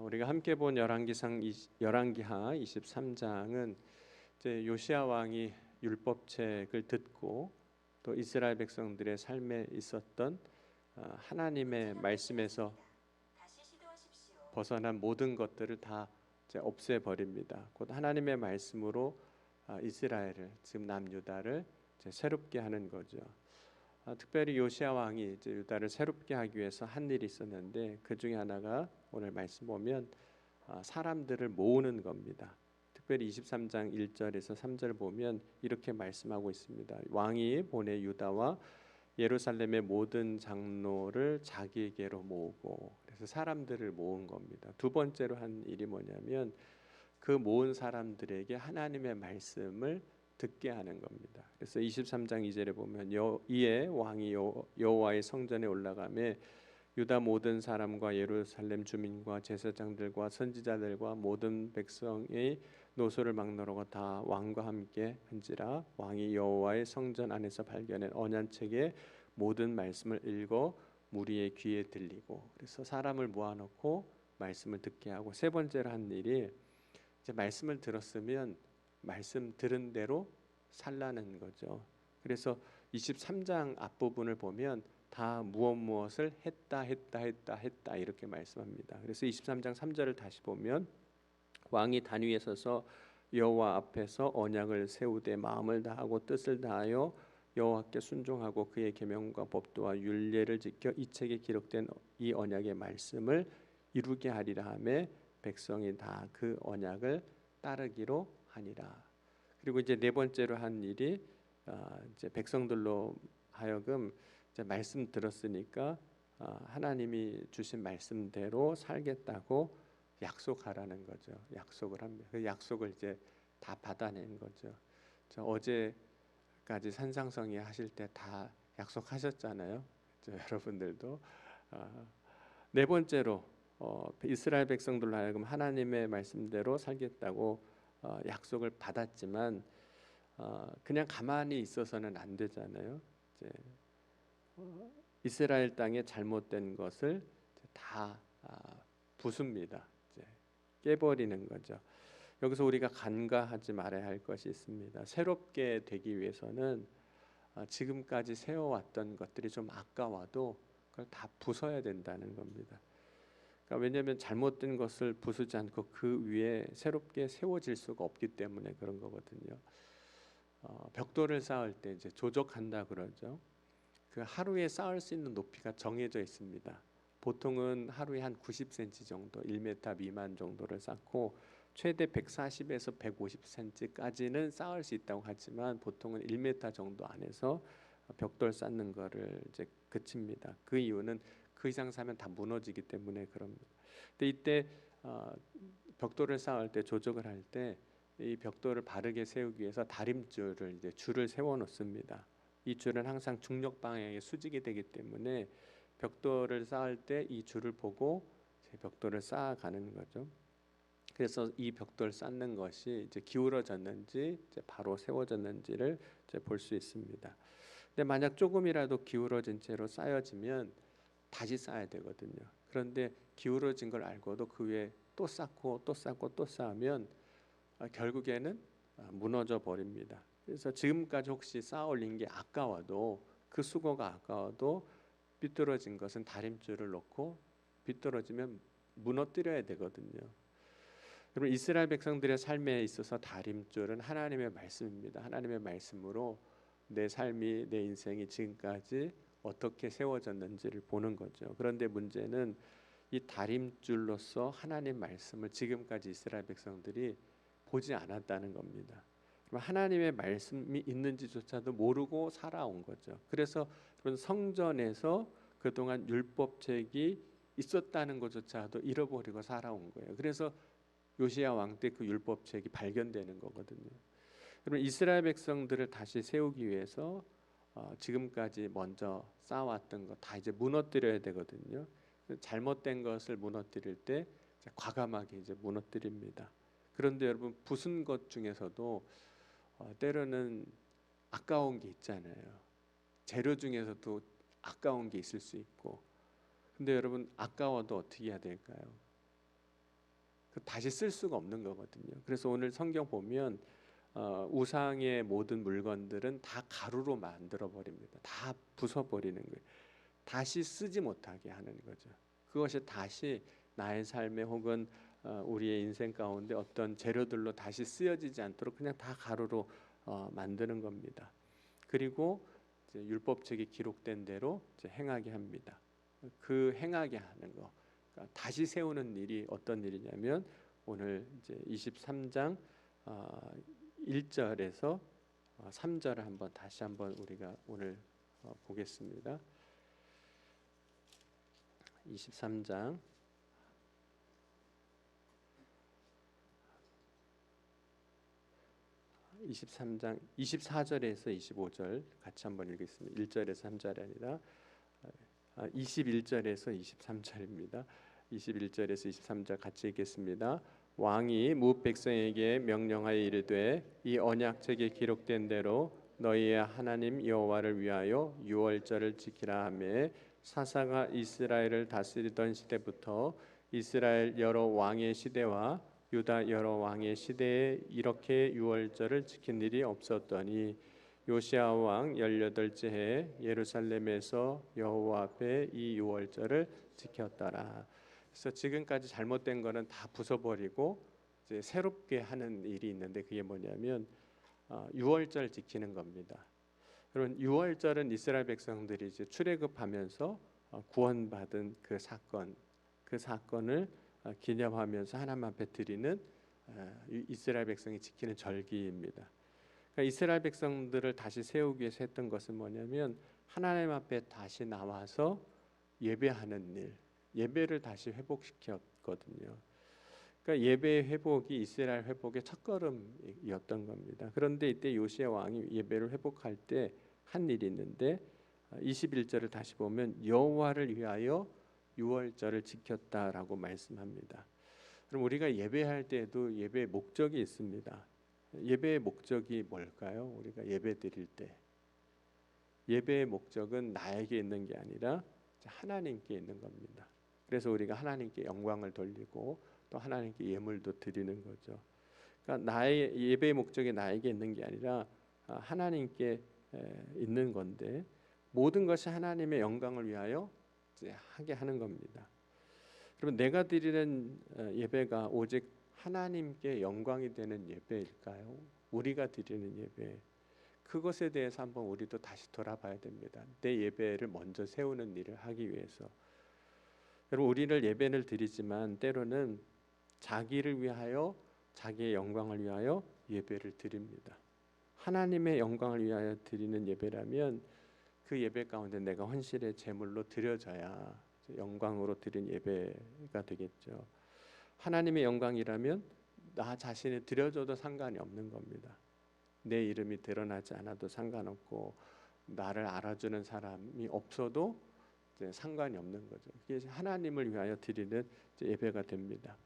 우리가 함께 본 열왕기상 열왕기하 23장은 이제 요시아 왕이 율법책을 듣고 또 이스라엘 백성들의 삶에 있었던 어, 하나님의 말씀에서 벗어난 모든 것들을 다 없애 버립니다. 곧 하나님의 말씀으로 아, 이스라엘을 지금 남유다를 새롭게 하는 거죠. 아, 특별히 요시아 왕이 유다를 새롭게 하기 위해서 한 일이 있었는데 그 중에 하나가 오늘 말씀 보면 아, 사람들을 모으는 겁니다. 특별히 23장 1절에서 3절 보면 이렇게 말씀하고 있습니다. 왕이 보내 유다와 예루살렘의 모든 장로를 자기에게로 모으고 그래서 사람들을 모은 겁니다. 두 번째로 한 일이 뭐냐면 그 모은 사람들에게 하나님의 말씀을 듣게 하는 겁니다. 그래서 23장 2절에 보면 여, 이에 왕이 여, 여호와의 성전에 올라가매 유다 모든 사람과 예루살렘 주민과 제사장들과 선지자들과 모든 백성의 노소를 막노라고 다 왕과 함께 한지라 왕이 여호와의 성전 안에서 발견한 언약책의 모든 말씀을 읽어 무리의 귀에 들리고 그래서 사람을 모아놓고 말씀을 듣게 하고 세 번째로 한 일이 이제 말씀을 들었으면 말씀 들은 대로 살라는 거죠. 그래서 23장 앞부분을 보면 다 무엇 무엇을 했다 했다 했다 했다 이렇게 말씀합니다. 그래서 23장 3절을 다시 보면 왕이 단 위에 서서 여호와 앞에서 언약을 세우되 마음을 다하고 뜻을 다하여 여호와께 순종하고 그의 계명과 법도와 율례를 지켜 이 책에 기록된 이 언약의 말씀을 이루게 하리라 하매 백성이 다 그 언약을 따르기로 하니라. 그리고 이제 네 번째로 한 일이 아, 이제 백성들로 하여금 이제 말씀 들었으니까 아, 하나님이 주신 말씀대로 살겠다고 약속하라는 거죠. 약속을 합니다. 그 약속을 이제 다 받아낸 거죠. 어제까지 산상성이 하실 때 다 약속하셨잖아요. 여러분들도 아, 네 번째로 어, 이스라엘 백성들로 하여금 하나님의 말씀대로 살겠다고 어, 약속을 받았지만 어, 그냥 가만히 있어서는 안 되잖아요. 이스라엘 땅에 잘못된 것을 다 아, 부숩니다. 깨버리는 거죠. 여기서 우리가 간과하지 말아야 할 것이 있습니다. 새롭게 되기 위해서는 아, 지금까지 세워왔던 것들이 좀 아까워도 그걸 다 부숴야 된다는 겁니다. 그러니까 왜냐하면 잘못된 것을 부수지 않고 그 위에 새롭게 세워질 수가 없기 때문에 그런 거거든요. 어, 벽돌을 쌓을 때 이제 조적한다 그러죠. 그 하루에 쌓을 수 있는 높이가 정해져 있습니다. 보통은 하루에 한 90cm 정도, 1m 미만 정도를 쌓고 최대 140에서 150cm까지는 쌓을 수 있다고 하지만 보통은 1m 정도 안에서 벽돌 쌓는 거를 이제 그칩니다. 그 이유는 그 이상 사면 다 무너지기 때문에 그럽니다. 근데 이때 어, 벽돌을 쌓을 때 조적을 할 때 이 벽돌을 바르게 세우기 위해서 다림줄을 이제 줄을 세워 놓습니다. 이 줄은 항상 중력 방향에 수직이 되기 때문에 벽돌을 쌓을 때 이 줄을 보고 벽돌을 쌓아가는 거죠. 그래서 이 벽돌 쌓는 것이 이제 기울어졌는지 이제 바로 세워졌는지를 볼수 있습니다. 근데 만약 조금이라도 기울어진 채로 쌓여지면 다시 쌓아야 되거든요. 그런데 기울어진 걸 알고도 그 위에 또 쌓고 또 쌓고 또 쌓으면 아, 결국에는 아, 무너져 버립니다. 그래서 지금까지 혹시 쌓아 올린 게 아까워도 그 수고가 아까워도 삐뚤어진 것은 다림줄을 놓고 삐뚤어지면 무너뜨려야 되거든요. 여러분 이스라엘 백성들의 삶에 있어서 다림줄은 하나님의 말씀입니다. 하나님의 말씀으로 내 삶이 내 인생이 지금까지 어떻게 세워졌는지를 보는 거죠. 그런데 문제는 이 다림줄로서 하나님 말씀을 지금까지 이스라엘 백성들이 보지 않았다는 겁니다. 하나님의 말씀이 있는지조차도 모르고 살아온 거죠. 그래서 성전에서 그동안 율법책이 있었다는 것조차도 잃어버리고 살아온 거예요. 그래서 요시야 왕 때 그 율법책이 발견되는 거거든요. 여러분 이스라엘 백성들을 다시 세우기 위해서 어, 지금까지 먼저 쌓아왔던 거 다 이제 무너뜨려야 되거든요. 잘못된 것을 무너뜨릴 때 과감하게 이제 무너뜨립니다. 그런데 여러분 부순 것 중에서도 어, 때로는 아까운 게 있잖아요. 재료 중에서도 아까운 게 있을 수 있고. 근데 여러분 아까워도 어떻게 해야 될까요? 그 다시 쓸 수가 없는 거거든요. 그래서 오늘 성경 보면 어, 우상의 모든 물건들은 다 가루로 만들어 버립니다. 다 부숴 버리는 거예요. 다시 쓰지 못하게 하는 거죠. 그것이 다시 나의 삶에 혹은 어, 우리의 인생 가운데 어떤 재료들로 다시 쓰여지지 않도록 그냥 다 가루로 어, 만드는 겁니다. 그리고 율법책에 기록된 대로 행하게 합니다. 그 행하게 하는 거, 그러니까 다시 세우는 일이 어떤 일이냐면 오늘 이제 23장 어, 1절에서 어, 3절을 한번 다시 한번 우리가 오늘 어, 보겠습니다. 23장 23장 24절에서 25절 같이 한번 읽겠습니다. 1절에서 3절이 아니라 21절에서 23절입니다. 21절에서 23절 같이 읽겠습니다. 왕이 무 백성에게 명령하여 이르되 이 언약책에 기록된 대로 너희의 하나님 여호와를 위하여 유월절을 지키라 하매 사사가 이스라엘을 다스리던 시대부터 이스라엘 여러 왕의 시대와 유다 여러 왕의 시대에 이렇게 유월절을 지킨 일이 없었더니 요시아 왕 열여덟째 해 예루살렘에서 여호와 앞에 이 유월절을 지켰더라. 그래서 지금까지 잘못된 거는 다 부숴버리고 이제 새롭게 하는 일이 있는데 그게 뭐냐면 어, 유월절 지키는 겁니다. 여러분 유월절은 이스라엘 백성들이 이제 출애굽하면서 어, 구원받은 그 사건, 그 사건을 어, 기념하면서 하나님 앞에 드리는 이스라엘 백성이 지키는 절기입니다. 그러니까 이스라엘 백성들을 다시 세우기 위해서 했던 것은 뭐냐면 하나님 앞에 다시 나와서 예배하는 일, 예배를 다시 회복시켰거든요. 그러니까 예배 회복이 이스라엘 회복의 첫걸음이었던 겁니다. 그런데 이때 요시아 왕이 예배를 회복할 때 한 일이 있는데 21절을 다시 보면 여호와를 위하여 유월절을 지켰다라고 말씀합니다. 그럼 우리가 예배할 때도 예배의 목적이 있습니다. 예배의 목적이 뭘까요? 우리가 예배 드릴 때 예배의 목적은 나에게 있는 게 아니라 하나님께 있는 겁니다. 그래서 우리가 하나님께 영광을 돌리고 또 하나님께 예물도 드리는 거죠. 그러니까 나의 예배의 목적이 나에게 있는 게 아니라 아, 하나님께 있는 건데 모든 것이 하나님의 영광을 위하여 하게 하는 겁니다. 그러면 내가 드리는 어, 예배가 오직 하나님께 영광이 되는 예배일까요? 우리가 드리는 예배 그것에 대해서 한번 우리도 다시 돌아봐야 됩니다. 내 예배를 먼저 세우는 일을 하기 위해서 여러분 우리를 예배를 드리지만 때로는 자기를 위하여 자기의 영광을 위하여 예배를 드립니다. 하나님의 영광을 위하여 드리는 예배라면 그 예배 가운데 내가 헌신의 제물로 드려져야 영광으로 드린 예배가 되겠죠. 하나님의 영광이라면 나 자신이 드려줘도 상관이 없는 겁니다. 내 이름이 드러나지 않아도 상관없고 나를 알아주는 사람이 없어도 상관이 없는 거죠. 이게 하나님을 위하여 드리는 예배가 됩니다.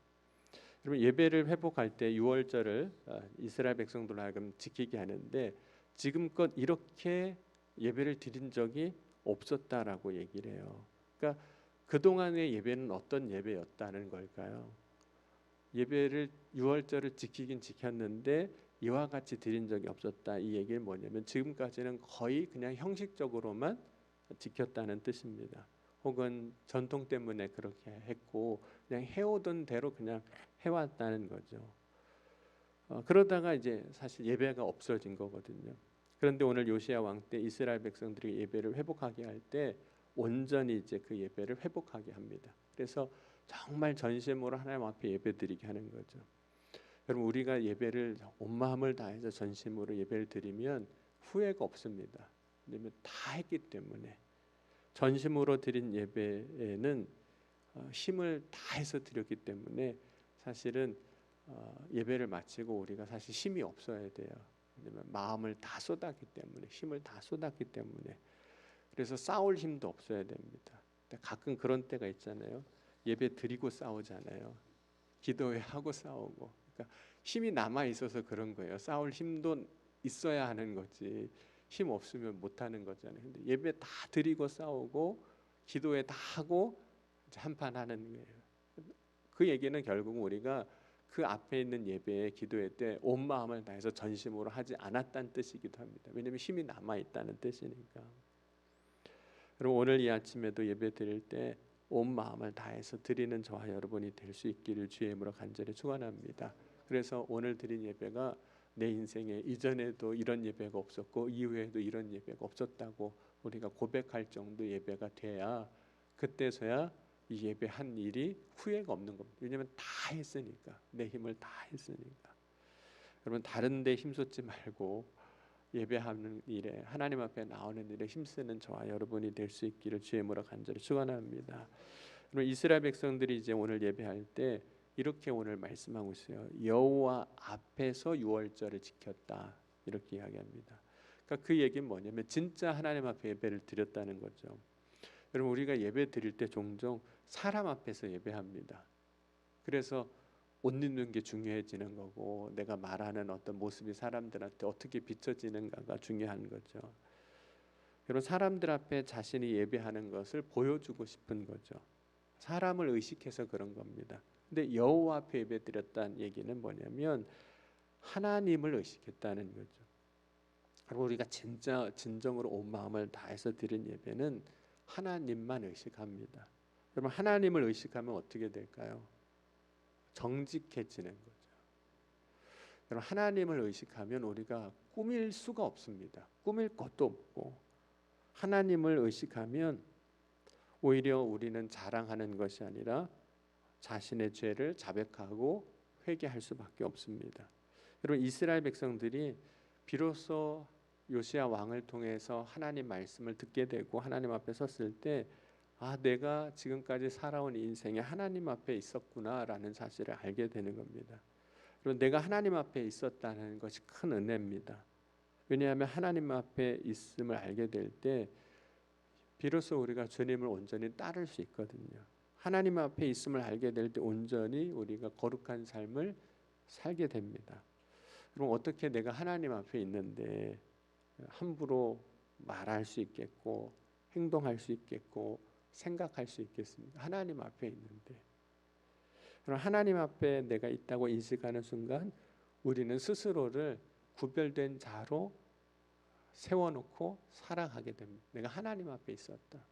여러분 예배를 회복할 때 유월절을 어, 이스라엘 백성들로 하여금 지키게 하는데 지금껏 이렇게 예배를 드린 적이 없었다라고 얘기를 해요. 그러니까 그 동안의 예배는 어떤 예배였다는 걸까요? 예배를 유월절을 지키긴 지켰는데 이와 같이 드린 적이 없었다. 이 얘기는 뭐냐면 지금까지는 거의 그냥 형식적으로만 지켰다는 뜻입니다. 혹은 전통 때문에 그렇게 했고 그냥 해오던 대로 그냥 해왔다는 거죠. 어, 그러다가 이제 사실 예배가 없어진 거거든요. 그런데 오늘 요시아 왕때 이스라엘 백성들이 예배를 회복하게 할 때 온전히 이제 그 예배를 회복하게 합니다. 그래서 정말 전심으로 하나님 앞에 예배드리게 하는 거죠. 여러분 우리가 예배를 온 마음을 다해서 전심으로 예배를 드리면 후회가 없습니다. 왜냐면 다 했기 때문에 전심으로 드린 예배에는 어, 힘을 다해서 드렸기 때문에 사실은 어, 예배를 마치고 우리가 사실 힘이 없어야 돼요. 왜냐면 마음을 다 쏟았기 때문에 힘을 다 쏟았기 때문에 그래서 싸울 힘도 없어야 됩니다. 가끔 그런 때가 있잖아요. 예배 드리고 싸우잖아요. 기도회 하고 싸우고. 그러니까 힘이 남아 있어서 그런 거예요. 싸울 힘도 있어야 하는 거지. 힘 없으면 못 하는 거잖아요. 근데 예배 다 드리고 싸우고 기도에 다 하고 한판 하는 거예요. 그 얘기는 결국 우리가 그 앞에 있는 예배에 기도회 때 온 마음을 다해서 전심으로 하지 않았다는 뜻이기도 합니다. 왜냐하면 힘이 남아 있다는 뜻이니까. 그럼 오늘 이 아침에도 예배 드릴 때 온 마음을 다해서 드리는 저와 여러분이 될 수 있기를 주의 이름으로 간절히 축원합니다. 그래서 오늘 드린 예배가 내 인생에 이전에도 이런 예배가 없었고 이후에도 이런 예배가 없었다고 우리가 고백할 정도 예배가 돼야 그때서야 이 예배한 일이 후회가 없는 겁니다. 왜냐하면 다 했으니까 내 힘을 다 했으니까. 여러분 다른 데 힘쏟지 말고 예배하는 일에 하나님 앞에 나오는 일에 힘쓰는 저와 여러분이 될 수 있기를 주의 이름으로 간절히 축원합니다. 여러분 이스라엘 백성들이 이제 오늘 예배할 때 이렇게 오늘 말씀하고 있어요. 여호와 앞에서 유월절을 지켰다 이렇게 이야기합니다. 그러니까 그 얘기는 뭐냐면 진짜 하나님 앞에 예배를 드렸다는 거죠. 여러분 우리가 예배 드릴 때 종종 사람 앞에서 예배합니다. 그래서 옷 입는 게 중요해지는 거고 내가 말하는 어떤 모습이 사람들한테 어떻게 비춰지는가가 중요한 거죠. 여러분 사람들 앞에 자신이 예배하는 것을 보여주고 싶은 거죠. 사람을 의식해서 그런 겁니다. 근데 여호와 앞에 예배드렸다는 얘기는 뭐냐면 하나님을 의식했다는 거죠. 그리고 우리가 진짜 진정으로 온 마음을 다해서 드린 예배는 하나님만 의식합니다. 여러분 하나님을 의식하면 어떻게 될까요? 정직해지는 거죠. 여러분 하나님을 의식하면 우리가 꾸밀 수가 없습니다. 꾸밀 것도 없고 하나님을 의식하면 오히려 우리는 자랑하는 것이 아니라 자신의 죄를 자백하고 회개할 수밖에 없습니다. 여러분 이스라엘 백성들이 비로소 요시아 왕을 통해서 하나님 말씀을 듣게 되고 하나님 앞에 섰을 때 아, 내가 지금까지 살아온 인생에 하나님 앞에 있었구나라는 사실을 알게 되는 겁니다. 그리고 내가 하나님 앞에 있었다는 것이 큰 은혜입니다. 왜냐하면 하나님 앞에 있음을 알게 될 때 비로소 우리가 주님을 온전히 따를 수 있거든요. 하나님 앞에 있음을 알게 될 때 온전히 우리가 거룩한 삶을 살게 됩니다. 그럼 어떻게 내가 하나님 앞에 있는데 함부로 말할 수 있겠고 행동할 수 있겠고 생각할 수 있겠습니까? 하나님 앞에 있는데. 그럼 하나님 앞에 내가 있다고 인식하는 순간 우리는 스스로를 구별된 자로 세워놓고 살아가게 됩니다. 내가 하나님 앞에 있었다.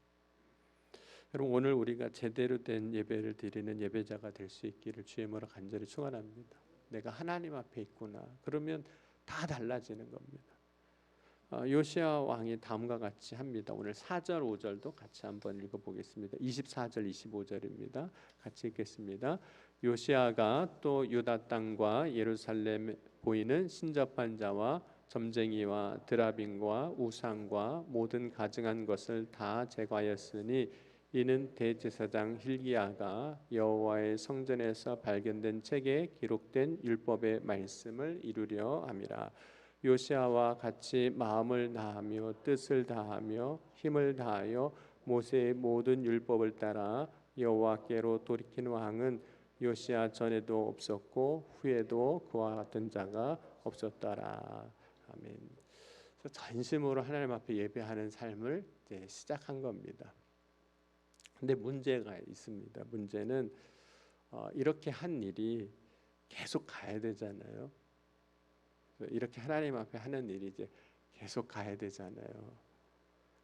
여러분 오늘 우리가 제대로 된 예배를 드리는 예배자가 될 수 있기를 주의 모로 간절히 축원합니다. 내가 하나님 앞에 있구나. 그러면 다 달라지는 겁니다. 어, 요시아 왕이 다음과 같이 합니다. 오늘 4절 5절도 같이 한번 읽어 보겠습니다. 24절 25절입니다. 같이 읽겠습니다. 요시아가 또 유다 땅과 예루살렘 보이는 신접한 자와 점쟁이와 드라빈과 우상과 모든 가증한 것을 다 제거하였으니 이는 대제사장 힐기야가 여호와의 성전에서 발견된 책에 기록된 율법의 말씀을 이루려 함이라. 요시아와 같이 마음을 다하며 뜻을 다하며 힘을 다하여 모세의 모든 율법을 따라 여호와께로 돌이킨 왕은 요시아 전에도 없었고 후에도 그와 같은 자가 없었더라. 아멘. 전심으로 하나님 앞에 예배하는 삶을 시작한 겁니다. 근데 문제가 있습니다. 문제는 어, 이렇게 한 일이 계속 가야 되잖아요. 이렇게 하나님 앞에 하는 일이 이제 계속 가야 되잖아요.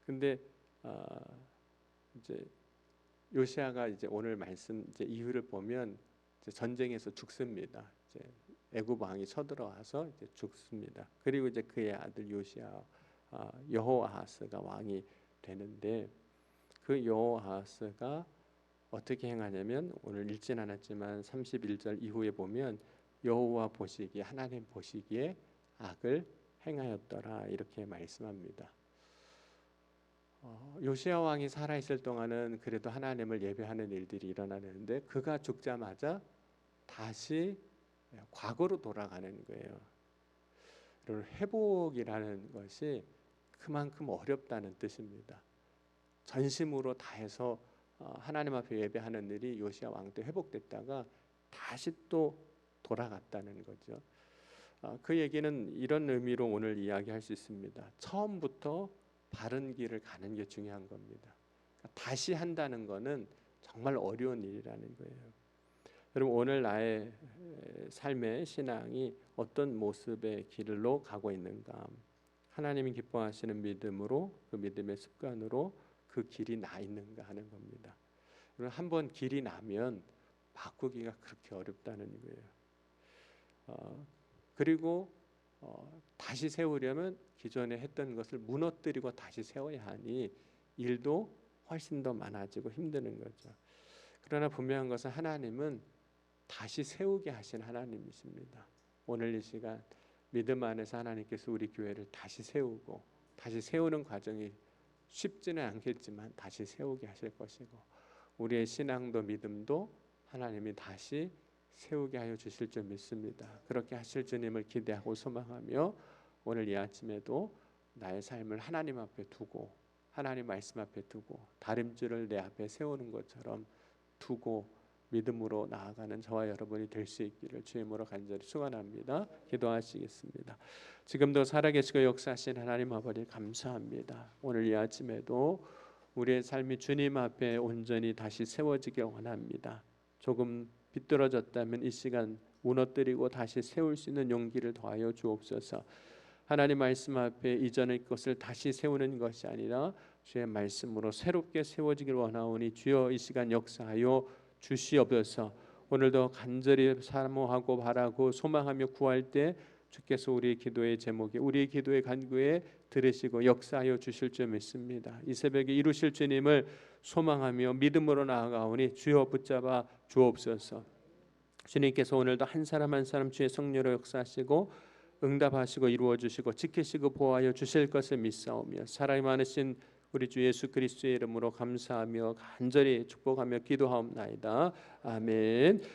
근데 어, 이제 요시아가 이제 오늘 말씀 이제 이유를 보면 이제 전쟁에서 죽습니다. 이제 애굽 왕이 쳐들어와서 이제 죽습니다. 그리고 이제 그의 아들 요시아 어, 여호아하스가 왕이 되는데 그 여호아하스가 어떻게 행하냐면 오늘 읽진 않았지만 31절 이후에 보면 여호와 보시기에 하나님 보시기에 악을 행하였더라 이렇게 말씀합니다. 어, 요시아 왕이 살아 있을 동안은 그래도 하나님을 예배하는 일들이 일어나는데 그가 죽자마자 다시 과거로 돌아가는 거예요. 회복이라는 것이 그만큼 어렵다는 뜻입니다. 전심으로 다해서 어, 하나님 앞에 예배하는 일이 요시아 왕 때 회복됐다가 다시 또 돌아갔다는 거죠. 아, 그 얘기는 이런 의미로 오늘 이야기할 수 있습니다. 처음부터 바른 길을 가는 게 중요한 겁니다. 그러니까 다시 한다는 것은 정말 어려운 일이라는 거예요. 여러분 오늘 나의 삶의 신앙이 어떤 모습의 길로 가고 있는가? 하나님이 기뻐하시는 믿음으로 그 믿음의 습관으로 그 길이 나 있는가 하는 겁니다. 한번 길이 나면 바꾸기가 그렇게 어렵다는 거예요. 어, 그리고 어, 다시 세우려면 기존에 했던 것을 무너뜨리고 다시 세워야 하니 일도 훨씬 더 많아지고 힘드는 거죠. 그러나 분명한 것은 하나님은 다시 세우게 하신 하나님이십니다. 오늘 이 시간 믿음 안에서 하나님께서 우리 교회를 다시 세우고 다시 세우는 과정이 쉽지는 않겠지만 다시 세우게 하실 것이고 우리의 신앙도 믿음도 하나님이 다시 세우게 하여 주실 줄 믿습니다. 그렇게 하실 주님을 기대하고 소망하며 오늘 이 아침에도 나의 삶을 하나님 앞에 두고 하나님 말씀 앞에 두고 다림줄을 내 앞에 세우는 것처럼 두고 믿음으로 나아가는 저와 여러분이 될 수 있기를 주임으로 간절히 축원합니다. 기도하시겠습니다. 지금도 살아계시고 역사하신 하나님 아버지 감사합니다. 오늘 이 아침에도 우리의 삶이 주님 앞에 온전히 다시 세워지길 원합니다. 조금 비뚤어졌다면 이 시간 무너뜨리고 다시 세울 수 있는 용기를 더하여 주옵소서. 하나님 말씀 앞에 이전의 것을 다시 세우는 것이 아니라 주의 말씀으로 새롭게 세워지길 원하오니 주여 이 시간 역사하여 주시옵소서. 오늘도 간절히 사모하고 바라고 소망하며 구할 때 주께서 우리의 기도의 제목에 우리의 기도의 간구에 들으시고 역사하여 주실 줄 믿습니다. 이 새벽에 이루실 주님을 소망하며 믿음으로 나아가오니 주여 붙잡아 주옵소서. 주님께서 오늘도 한 사람 한 사람 주의 성령으로 역사하시고 응답하시고 이루어 주시고 지키시고 보호하여 주실 것을 믿사오며 사랑이 많으신 우리 주 예수 그리스도의 이름으로 감사하며 간절히 축복하며 기도하옵나이다. 아멘.